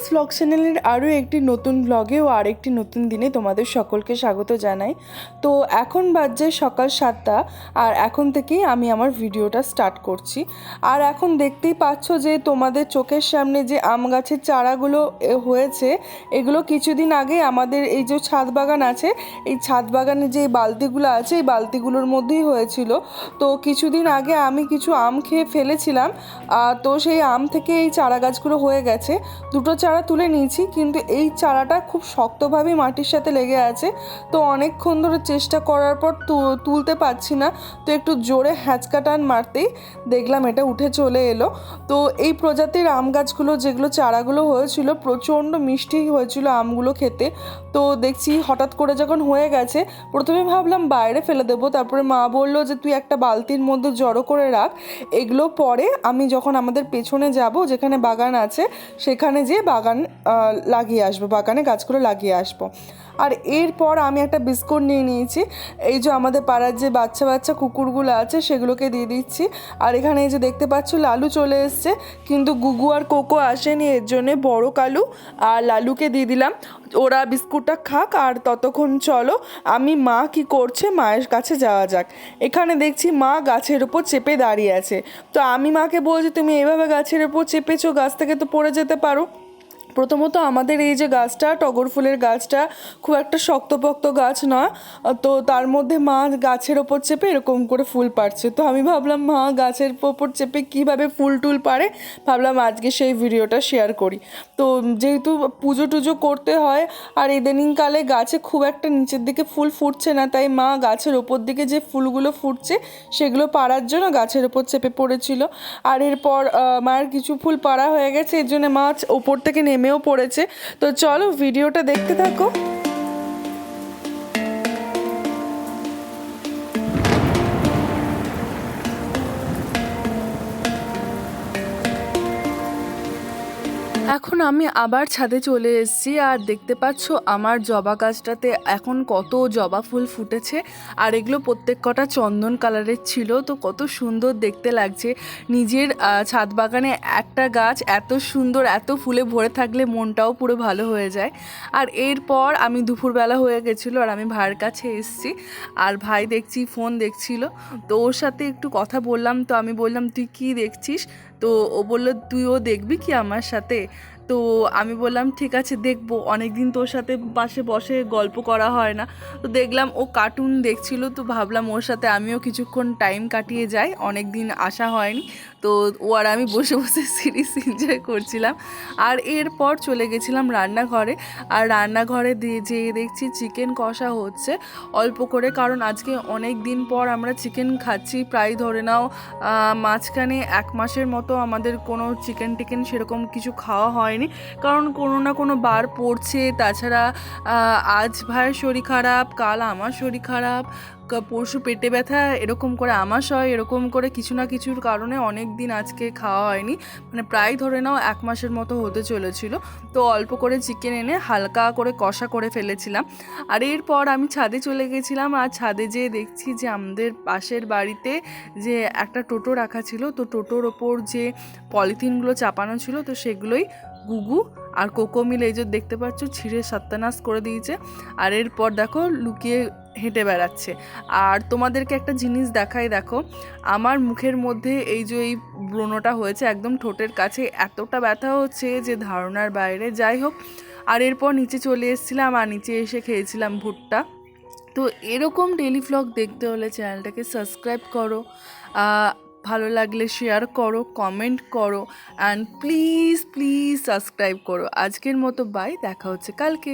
তমন্নাস blog চ্যানেলের আরও একটি নতুন ব্লগে ও আরেকটি নতুন দিনে তোমাদের সকলকে স্বাগত জানাই। তো এখন বাজছে সকাল সাতটা, আর এখন থেকেই আমি আমার ভিডিওটা স্টার্ট করছি। আর এখন দেখতেই পাচ্ছ যে তোমাদের চোখের সামনে যে আম গাছের চারাগুলো হয়েছে, এগুলো কিছুদিন আগে আমাদের এই যে ছাদ বাগান আছে, এই ছাদ বাগানে যে বালতিগুলো আছে, এই বালতিগুলোর মধ্যেই হয়েছিল। তো কিছুদিন আগে আমি কিছু আম খেয়ে ফেলেছিলাম তো সেই আম থেকে এই চারা গাছগুলো হয়ে গেছে। দুটো চারা তুলে নিয়েছি, কিন্তু এই চারাটা খুব শক্তভাবেই মাটির সাথে লেগে আছে। তো অনেকক্ষণ ধরে চেষ্টা করার পর তুলতে পারছি না। তো একটু জোরে হ্যাঁচকা টান মারতেই দেখলাম এটা উঠে চলে এলো। তো এই প্রজাতির আম গাছগুলো, যেগুলো চারাগুলো হয়েছিল, প্রচণ্ড মিষ্টি হয়েছিল আমগুলো খেতে। তো দেখছি হঠাৎ করে যখন হয়ে গেছে, প্রথমে ভাবলাম বাইরে ফেলে দেবো, তারপরে মা বলল যে তুই একটা বালতির মধ্যে জড়ো করে রাখ। এগুলো পরে আমি যখন আমাদের পেছনে যাব, যেখানে বাগান আছে, সেখানে যেয়ে বাগান লাগিয়ে আসব, বাগানে গাছগুলো লাগিয়ে আসব। আর এরপর আমি একটা বিস্কুট নিয়ে নিয়েছি। এই যে আমাদের পাড়ার যে বাচ্চা বাচ্চা কুকুরগুলো আছে, সেগুলোকে দিয়ে দিচ্ছি। আর এখানে এই যে দেখতে পাচ্ছ, লালু চলে এসছে। কিন্তু গুগু আর কোকো আসেনি, এর জন্যে বড় কালু আর লালুকে দিয়ে দিলাম। ওরা বিস্কুটটা খাক আর ততক্ষণ চলো, আমি মা কি করছে মায়ের কাছে যাওয়া যাক। এখানে দেখছি মা গাছের উপর চেপে দাঁড়িয়ে আছে। তো আমি মাকে বলছি, তুমি এভাবে গাছের উপর চেপেছো, গাছ থেকে তো পড়ে যেতে পারো। প্রথমত আমাদের এই যে গাছটা, টগর ফুলের গাছটা খুব একটা শক্তপোক্ত গাছ না তো তার মধ্যে মা গাছের ওপর চেপে এরকম করে ফুল পারছে তো আমি ভাবলাম, মা গাছের ওপর চেপে কীভাবে ফুল টুল পারে ভাবলাম, আজকে সেই ভিডিওটা শেয়ার করি। তো যেহেতু পুজো টুজো করতে হয়, আর ইদানিংকালে গাছে খুব একটা নিচের দিকে ফুল ফুটছে না, তাই মা গাছের ওপর দিকে যে ফুলগুলো ফুটছে, সেগুলো পাড়ার জন্য গাছের ওপর চেপে পড়েছিল। আর এরপর মায়ের কিছু ফুল পাড়া হয়ে গেছে, এর জন্য মাছ ওপর থেকে নেমেও পড়েছে। তো চলো ভিডিওটা দেখতে থাকো। এখন আমি আবার ছাদে চলে এসেছি আর দেখতে পাচ্ছ আমার জবা গাছটাতে এখন কত জবা ফুল ফুটেছে আর এগুলো প্রত্যেক কটা চন্দন কালারের ছিল। তো কত সুন্দর দেখতে লাগছে। নিজের ছাদ বাগানে একটা গাছ এত সুন্দর, এত ফুলে ভরে থাকলে মনটাও পুরো ভালো হয়ে যায়। আর এরপর আমি দুপুরবেলা হয়ে গেছিল আর আমি ভাইয়ের কাছে এসেছি। আর ভাই দেখছি, ফোন দেখছিল। তো ওর সাথে একটু কথা বললাম। তো আমি বললাম, তুই কি দেখছিস? তো ও বলল তুইও দেখবি কি আমার সাথে? তো আমি বললাম, ঠিক আছে, দেখব। অনেক দিন তোর সাথে পাশে বসে গল্প করা হয় না। তো দেখলাম ও কার্টুন দেখছিল, তো ভাবলাম ওর সাথে আমিও কিছুক্ষণ টাইম কাটিয়ে যাই। অনেক দিন আসা হয়নি। তো ও আর আমি বসে বসে সিরিজ এনজয় করছিলাম। আর এরপর চলে গেছিলাম রান্নাঘরে। আর রান্নাঘরে দিয়ে যেয়ে দেখছি চিকেন কষা হচ্ছে অল্প করে। কারণ আজকে অনেক দিন পর আমরা চিকেন খাচ্ছি। প্রায় ধরে নাও মাঝখানে এক মাসের মতো আমাদের কোনো চিকেন টিকেন সেরকম কিছু খাওয়া হয়নি। কারণ কোনো না কোনো বার পড়ছে। তাছাড়া আজ ভাইয়ের শরীর খারাপ, কাল আমার শরীর খারাপ। পরশু পেটে ব্যথা এরকম করে আমাস হয় এরকম করে কিছু না কিছুর কারণে অনেক দিন আজকে খাওয়া হয়নি। মানে প্রায় ধরে নাও এক মাসের মতো হতে চলেছিল। তো অল্প করে চিকেন এনে হালকা করে কষা করে ফেলেছিলাম। আর এরপর আমি ছাদে চলে গেছিলাম। আর ছাদে যেয়ে দেখছি যে আমাদের পাশের বাড়িতে যে একটা টোটো রাখা ছিল, তো টোটোর ওপর যে পলিথিনগুলো চাপানো ছিল, তো সেগুলোই গুগু আর কোকো মিলে এই যে দেখতে পাচ্ছ, ছিঁড়ে সত্যানাশ করে দিয়েছে। আর এরপর দেখো লুকিয়ে হেঁটে বেড়াচ্ছে। আর তোমাদেরকে একটা জিনিস দেখাই, দেখো, আমার মুখের মধ্যে এই যে এই ব্রণটা হয়েছে একদম ঠোঁটের কাছে, এতটা ব্যথা হচ্ছে যে ধারণার বাইরে। যাই হোক, আর এরপর নিচে চলে এসেছিলাম আর নিচে এসে খেয়েছিলাম ভুট্টা। তো এরকম ডেলি ভ্লগ দেখতে হলে চ্যানেলটাকে সাবস্ক্রাইব করো ভালো লাগলে শেয়ার করো কমেন্ট করো অ্যান্ড প্লিজ প্লিজ সাবস্ক্রাইব করো। আজকের মতো বাই দেখা হচ্ছে কালকে।